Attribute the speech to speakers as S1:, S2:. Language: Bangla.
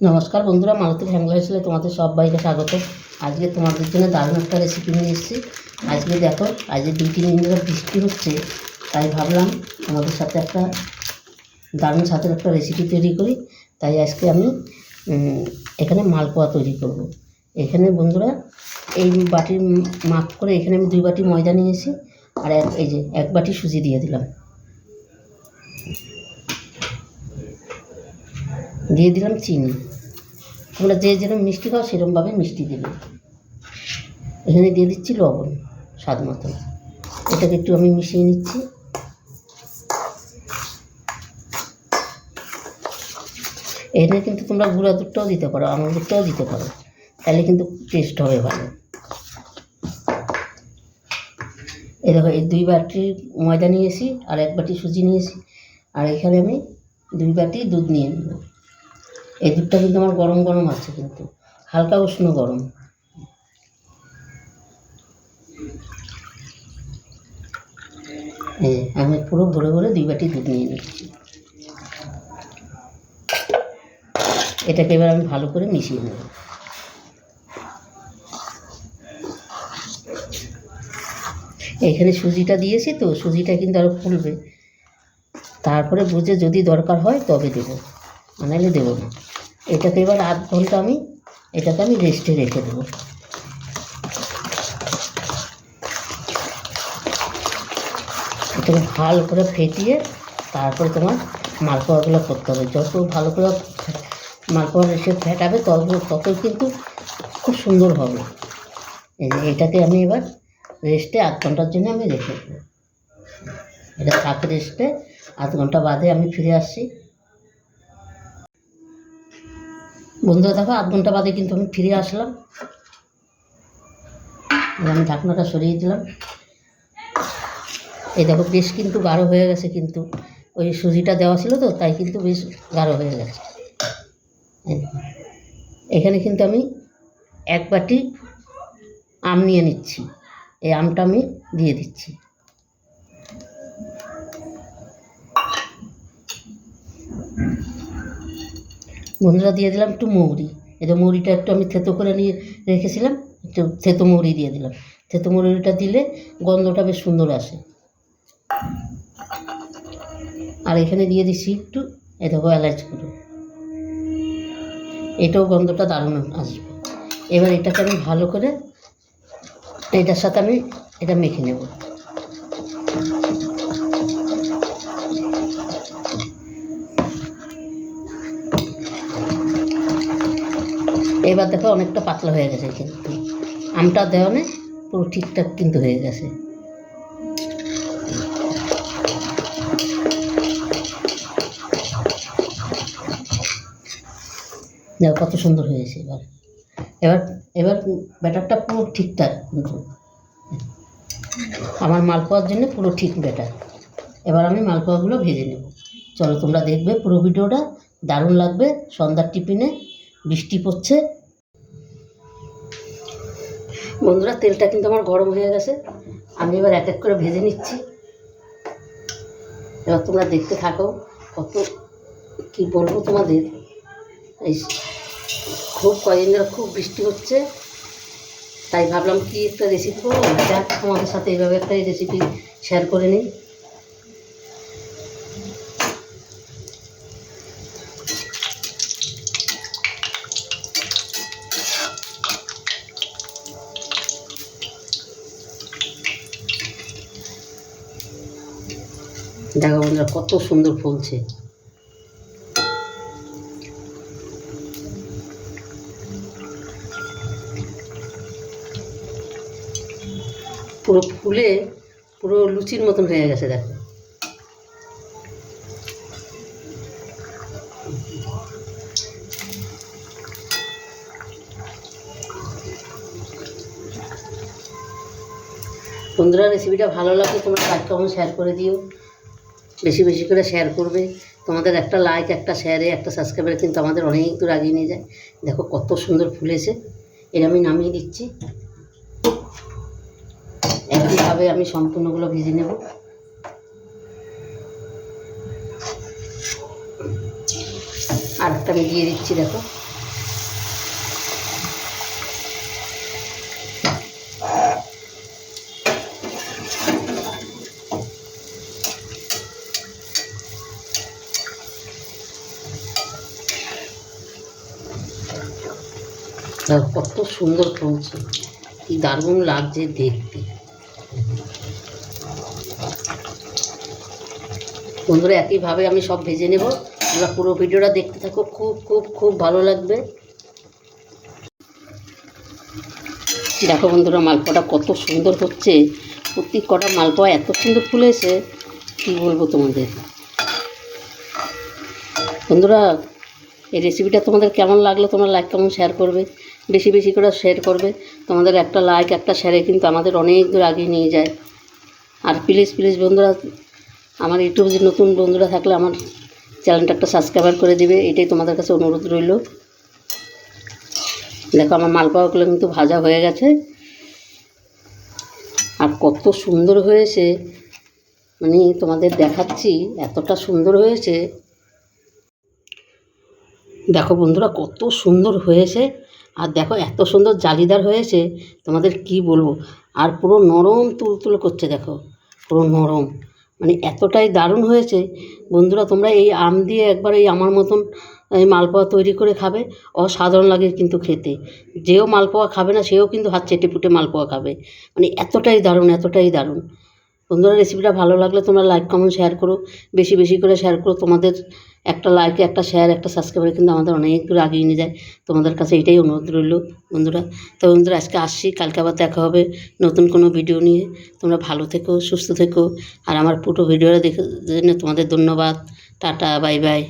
S1: নমস্কার বন্ধুরা মালতী হ্যাংলা হিসেবে তোমাদের সবাইকে স্বাগত। আজকে তোমাদের জন্য দারুণ একটা রেসিপি নিয়ে এসেছি। আজকে দেখো, আজকে দুই, তিন দিন ধরে বৃষ্টি হচ্ছে, তাই ভাবলাম তোমাদের সাথে একটা দারুণ সাথে একটা রেসিপি তৈরি করি। তাই আজকে আমি এখানে মালপোয়া তৈরি করব। এখানে বন্ধুরা, এই বাটির মাপ করে এখানে আমি দুই বাটি ময়দা নিয়েছি, আর এক, এই যে এক বাটি সুজি দিয়ে দিলাম। দিয়ে দিলাম চিনি। তোমরা যে যেরকম মিষ্টি খাও সেরকমভাবে মিষ্টি দেবে। এখানে দিয়ে দিচ্ছি লবণ, স্বাদ মতো। এটাকে একটু আমি মিশিয়ে নিচ্ছি। এখানে কিন্তু তোমরা গুঁড়া দুধটাও দিতে পারো আমল দুধটাও দিতে পারো। তাহলে কিন্তু টেস্ট হবে ভালো। এই দেখো, এই দুই বাটি ময়দা নিয়েছি আর এক বাটি সুজি নিয়েছি আর এখানে আমি দুই বাটি দুধ নিয়ে নেব। এই দুধটা কিন্তু আমার গরম গরম আছে কিন্তু, হালকা উষ্ণ গরম। আমি পুরো ভরে ভরে দুই বাটি দুধ নিয়ে নিচ্ছি। এটাকে এবার আমি ভালো করে মিশিয়ে নেব। এখানে সুজিটা দিয়েছি তো, সুজিটা কিন্তু আরও ফুলবে। তারপরে বুঝে যদি দরকার হয় তবে দেবো নাহলে দেবো না। এটাকে এবার আধ ঘণ্টা আমি, এটাকে আমি রেস্টে রেখে দেবো। এটাকে ভালো করে ফেটিয়ে তারপরে তোমার মালপোয়াগুলো করতে হবে। যত ভালো করে মালপোয়া রেসে ফেটাবে, তত, ততই কিন্তু খুব সুন্দর হবে। এটাকে আমি এবার রেস্টে আধ ঘণ্টার জন্য আমি রেখে দেবো। এটা থাক রেস্টে আধ ঘণ্টা বাদে আমি ফিরে আসছি। বন্ধুরা দেখো, আধ ঘণ্টা বাদে কিন্তু আমি ফিরে আসলাম। আমি ঢাকনাটা সরিয়ে দিলাম। এই দেখো, বেশ কিন্তু গাঢ় হয়ে গেছে কিন্তু। ওই সুজিটা দেওয়া ছিল তো, তাই কিন্তু বেশ গাঢ় হয়ে গেছে। এখানে কিন্তু আমি এক বাটি আম নিয়ে নিচ্ছি। এই আমটা আমি দিয়ে দিচ্ছি। বন্ধুরা দিয়ে দিলাম একটু মৌরি। এটা মৌরিটা একটু আমি থেতো করে নিয়ে রেখেছিলাম, একটু থেতো মৌরি দিয়ে দিলাম। থেতো মৌরিটা দিলে গন্ধটা বেশ সুন্দর আসে। আর এখানে দিয়ে দিচ্ছি একটু এ দেখো এলাচ গুঁড়ো। এটাও গন্ধটা দারুণ আসবে। এবার এটাকে আমি ভালো করে, এটার সাথে আমি এটা মেখে নেব। এবার দেখো অনেকটা পাতলা হয়ে গেছে কিন্তু। আমটা দেওয়া নেই পুরো ঠিকঠাক কিন্তু হয়ে গেছে। দেখো কত সুন্দর হয়েছে এবার। এবার এবার ব্যাটারটা পুরো ঠিকঠাক কিন্তু। আমার মালপোয়ার জন্য পুরো ঠিক ব্যাটার। এবার আমি মালপোয়াগুলো ভেজে নেব। চলো তোমরা দেখবে পুরো ভিডিওটা। দারুণ লাগবে। সন্ধ্যার টিফিনে বৃষ্টি পড়ছে। বন্ধুরা, তেলটা কিন্তু আমার গরম হয়ে গেছে। আমি এবার এক এক করে ভেজে নিচ্ছি। এবার তোমরা দেখতে থাকো কত, কি বলব তোমাদের? এই খুব কদিন ধরে খুব বৃষ্টি হচ্ছে। তাই ভাবলাম কি একটা রেসিপি করব? তোমাদের সাথে এইভাবে একটা রেসিপি শেয়ার করে নিই। দেখো বন্ধুরা, কত সুন্দর ফুলছে। পুরো ফুলে পুরো লুচির মতন হয়ে গেছে, দেখো। বন্ধুরা রেসিপিটা ভালো লাগলে তোমরা কাজ কেমন শেয়ার করে দিও। বেশি বেশি করে শেয়ার করবে। তোমাদের একটা লাইক একটা শেয়ারে একটা সাবস্ক্রাইবারে কিন্তু আমাদের অনেক দূর আগিয়ে নিয়ে যায়। দেখো কত সুন্দর ফুলেছে এর আমি নামিয়ে দিচ্ছি। একইভাবে আমি সম্পূর্ণগুলো ভেজে নেব। আর একটা আমি দিয়ে দিচ্ছি, দেখো। কত সুন্দর ফুলছে কি দারুণ লাগছে দেখতে। বন্ধুরা, একইভাবে আমি সব ভেজে নেব। তোমরা পুরো ভিডিওটা দেখতে থাকো। খুব খুব খুব ভালো লাগবে। দেখো বন্ধুরা, মালপোয়াটা কত সুন্দর হচ্ছে। প্রতি কটা মালপোয়া এত সুন্দর ফুলেছে। কী বলব তোমাদের? বন্ধুরা, এই রেসিপিটা তোমাদের কেমন লাগল? তোমরা লাইক কেমন শেয়ার করবে। বেশি বেশি করে শেয়ার করবে। তোমাদের একটা লাইক একটা শেয়ারে কিন্তু আমাদের অনেক দূর আগে নিয়ে যায়। আর প্লিজ প্লিজ বন্ধুরা, আমার ইউটিউব যে নতুন বন্ধুরা থাকলে আমার চ্যানেলটা একটা সাবস্ক্রাইবার করে দিবে, এটাই তোমাদের কাছে অনুরোধ রইল। দেখো আমার মালপোয়াগুলো কিন্তু ভাজা হয়ে গেছে। আর কত সুন্দর হয়েছে। মানে তোমাদের দেখাচ্ছি, এতটা সুন্দর হয়েছে। দেখো বন্ধুরা, কত সুন্দর হয়েছে। আর দেখো এত সুন্দর জালিদার হয়েছে তোমাদের কি বলব? আর পুরো নরম তুলতুল করছে দেখো, পুরো নরম। মানে এতটাই দারুণ হয়েছে বন্ধুরা তোমরা এই আম দিয়ে একবার এই আমার মতন এই মালপোয়া তৈরি করে খাবে, অসাধারণ লাগে কিন্তু খেতে। যেও মালপোয়া খাবে না, সেও কিন্তু হাত চেটে পুটে মালপোয়া খাবে। মানে এতটাই দারুণ এতটাই দারুণ। বন্ধুরা রেসিপিটা ভালো লাগলে তোমরা লাইক কমেন্ট শেয়ার করো। বেশি বেশি করে শেয়ার করো তোমাদের একটা লাইক একটা শেয়ার একটা সাবস্ক্রাইবার কিন্তু আমাদের অনেক দূর আগিয়ে নিয়ে যায়। তোমাদের কাছে এটাই অনুরোধ রইল বন্ধুরা। তো বন্ধুরা, আজকে আসছি, কালকে আবার দেখা হবে নতুন কোনো ভিডিও নিয়ে। তোমরা ভালো থেকো, সুস্থ থেকো। আর আমার পুরো ভিডিওটা দেখে জন্য তোমাদের ধন্যবাদ। Tata bye bye